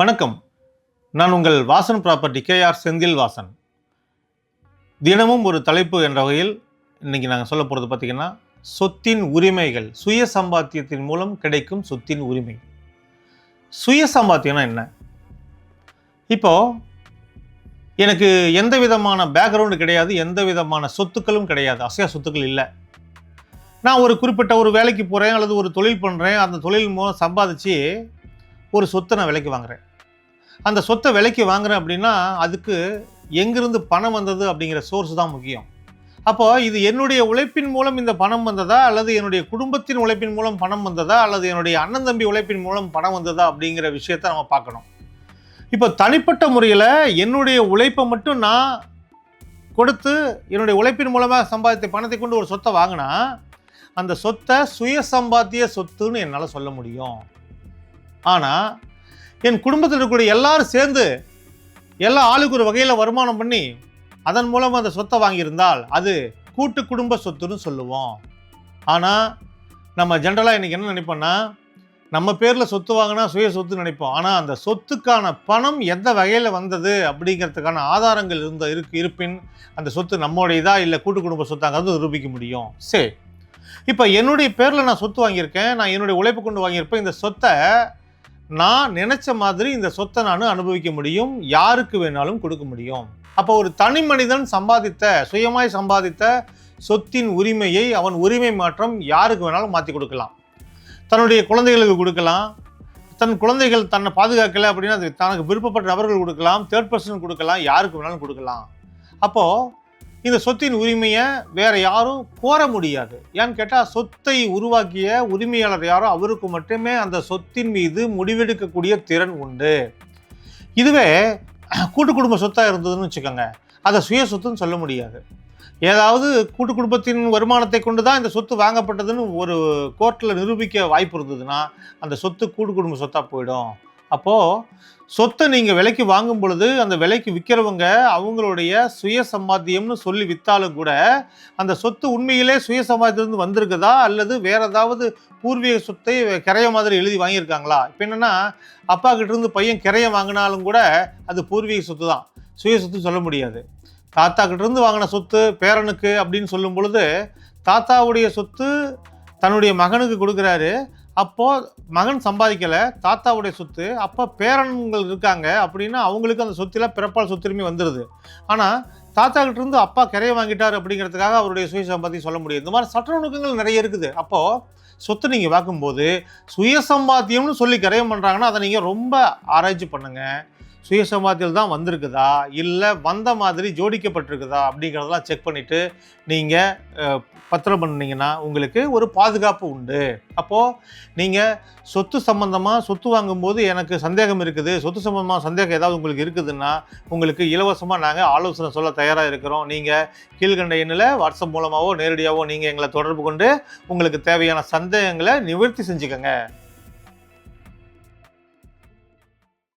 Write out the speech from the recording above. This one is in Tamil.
வணக்கம். நான் உங்கள் வாசன் ப்ராப்பர்ட்டி கேஆர் செந்தில் வாசன். தினமும் ஒரு தலைப்பு என்ற வகையில் இன்றைக்கி நாங்கள் சொல்ல போகிறது பார்த்தீங்கன்னா சொத்தின் உரிமைகள் சுய சம்பாத்தியத்தின் மூலம் கிடைக்கும் சொத்தின் உரிமை சுய சம்பாத்தியம்னா என்ன? இப்போது எனக்கு எந்த விதமான பேக்ரவுண்டு கிடையாது எந்த விதமான சொத்துக்களும் கிடையாது அசையா சொத்துக்கள் இல்லை. நான் ஒரு குறிப்பிட்ட ஒரு வேலைக்கு போகிறேன் அல்லது ஒரு தொழில் பண்ணுறேன் அந்த தொழில் மூலம் சம்பாதிச்சு ஒரு சொத்தை நான் விலைக்கு வாங்குறேன். அந்த சொத்தை விலைக்கு வாங்குறேன் அப்படின்னா அதுக்கு எங்கிருந்து பணம் வந்தது அப்படிங்கிற சோர்ஸ் தான் முக்கியம். அப்போ இது என்னுடைய உழைப்பின் மூலம் இந்த பணம் வந்ததா அல்லது என்னுடைய குடும்பத்தின் உழைப்பின் மூலம் பணம் வந்ததா அல்லது என்னுடைய அண்ணன் தம்பி உழைப்பின் மூலம் பணம் வந்ததா அப்படிங்கிற விஷயத்த நம்ம பார்க்கணும். இப்போ தனிப்பட்ட முறையில் என்னுடைய உழைப்பை மட்டும் நான் கொடுத்து என்னுடைய உழைப்பின் மூலமாக சம்பாதித்த பணத்தை கொண்டு ஒரு சொத்தை வாங்கினா அந்த சொத்தை சுய சம்பாத்திய சொத்துன்னு என்னால் சொல்ல முடியும். ஆனால் என் குடும்பத்தில் இருக்கக்கூடிய எல்லாரும் சேர்ந்து எல்லா ஆளுக்கு ஒரு வகையில் வருமானம் பண்ணி அதன் மூலம் அந்த சொத்தை வாங்கியிருந்தால் அது கூட்டு குடும்ப சொத்துன்னு சொல்லுவோம். ஆனால் நம்ம ஜென்ரலாக இன்றைக்கி என்ன நினைப்போம்னா நம்ம பேரில் சொத்து வாங்கினா சுய சொத்து நினைப்போம். ஆனால் அந்த சொத்துக்கான பணம் எந்த வகையில் வந்தது அப்படிங்கிறதுக்கான ஆதாரங்கள் இருந்த இருக்கு இருப்பின் அந்த சொத்து நம்மளுடையதா இல்லை கூட்டு குடும்ப சொத்தாங்கிறது நிரூபிக்க முடியும். சரி. இப்போ என்னுடைய பேரில் நான் சொத்து வாங்கியிருக்கேன் நான் என்னுடைய உழைப்பு கொண்டு வாங்கியிருப்பேன் இந்த சொத்தை நான் நினைச்ச மாதிரி இந்த சொத்தை நான் அனுபவிக்க முடியும். யாருக்கு வேணாலும் கொடுக்க முடியும். அப்போ ஒரு தனி மனிதன் சம்பாதித்த சுயமாய் சம்பாதித்த சொத்தின் உரிமையை அவன் உரிமை மாற்றம் யாருக்கு வேணாலும் மாற்றி கொடுக்கலாம். தன்னுடைய குழந்தைகளுக்கு கொடுக்கலாம். தன் குழந்தைகள் தன்னை பாதுகாக்கலை அப்படின்னா அது தனக்கு விருப்பப்பட்ட நபர்கள் கொடுக்கலாம். தேர்ட் பர்சன் கொடுக்கலாம். யாருக்கு வேணாலும் கொடுக்கலாம். அப்போது இந்த சொத்தின் உரிமையை வேற யாரும் கோர முடியாது. ஏன்னு கேட்டால் சொத்தை உருவாக்கிய உரிமையாளர் யாரோ அவருக்கு மட்டுமே அந்த சொத்தின் மீது முடிவெடுக்கக்கூடிய திறன் உண்டு. இதுவே கூட்டு குடும்ப சொத்தாக இருந்ததுன்னு வச்சுக்கோங்க. அதை சுய சொத்துன்னு சொல்ல முடியாது. ஏதாவது கூட்டு குடும்பத்தின் வருமானத்தை கொண்டு தான் இந்த சொத்து வாங்கப்பட்டதுன்னு ஒரு கோர்ட்டில் நிரூபிக்க வாய்ப்பு இருந்ததுன்னா அந்த சொத்து கூட்டு குடும்ப சொத்தாக போயிடும். அப்போது சொத்தை நீங்கள் விலைக்கு வாங்கும் பொழுது அந்த விலைக்கு விற்கிறவங்க அவங்களுடைய சுய சம்பாத்தியம்னு சொல்லி விற்றாலும் கூட அந்த சொத்து உண்மையிலே சுய சம்பாத்தியத்திலிருந்து வந்திருக்குதா? அல்லது வேற ஏதாவது பூர்வீக சொத்தை கிரைய மாதிரி எழுதி வாங்கியிருக்காங்களா? இப்போ என்னென்னா அப்பா கிட்டேருந்து பையன் கிரைய வாங்கினாலும் கூட அது பூர்வீக சொத்து தான். சுய சொத்து சொல்ல முடியாது. தாத்தா கிட்டேருந்து வாங்கின சொத்து பேரனுக்கு அப்படின்னு சொல்லும் பொழுது தாத்தாவுடைய சொத்து தன்னுடைய மகனுக்கு கொடுக்குறாரு. அப்போ மகன் சம்பாதிக்கலை தாத்தாவுடைய சொத்து அப்போ பேரன்கள் இருக்காங்க அப்படின்னா அவங்களுக்கு அந்த சொத்துல பிறப்பால் சொத்துரிமை வந்துடுது ஆனால் தாத்தா கிட்ட இருந்து அப்பா கரையை வாங்கிட்டார் அப்படிங்கிறதுக்காக அவருடைய சுய சம்பாத்தியம் சொல்ல முடியும் இந்த மாதிரி சட்ட நுணுக்கங்கள் நிறைய இருக்குது. அப்போது சொத்து நீங்கள் பார்க்கும்போது சுய சம்பாத்தியம்னு சொல்லி கரையம் பண்ணுறாங்கன்னா அதை நீங்கள் ரொம்ப ஆராய்ச்சி பண்ணுங்கள் சுயசமாதியில் தான் வந்திருக்குதா? இல்லை வந்த மாதிரி ஜோடிக்கப்பட்டிருக்குதா? அப்படிங்கிறதெல்லாம் செக் பண்ணிவிட்டு நீங்கள் பத்திரம் பண்ணிங்கன்னா உங்களுக்கு ஒரு பாதுகாப்பு உண்டு. அப்போது நீங்கள் சொத்து சம்மந்தமாக சொத்து வாங்கும்போது எனக்கு சந்தேகம் இருக்குது. சொத்து சம்மந்தமாக சந்தேகம் ஏதாவது உங்களுக்கு இருக்குதுன்னா உங்களுக்கு இலவசமாக நாங்கள் ஆலோசனை சொல்ல தயாராக இருக்கிறோம். நீங்கள் கீழ்கண்ட எண்ணில் வாட்ஸ்அப் மூலமாகவோ நேரடியாகவோ நீங்கள் எங்களை தொடர்பு கொண்டு உங்களுக்கு தேவையான சந்தேகங்களை நிவர்த்தி செஞ்சுக்கோங்க.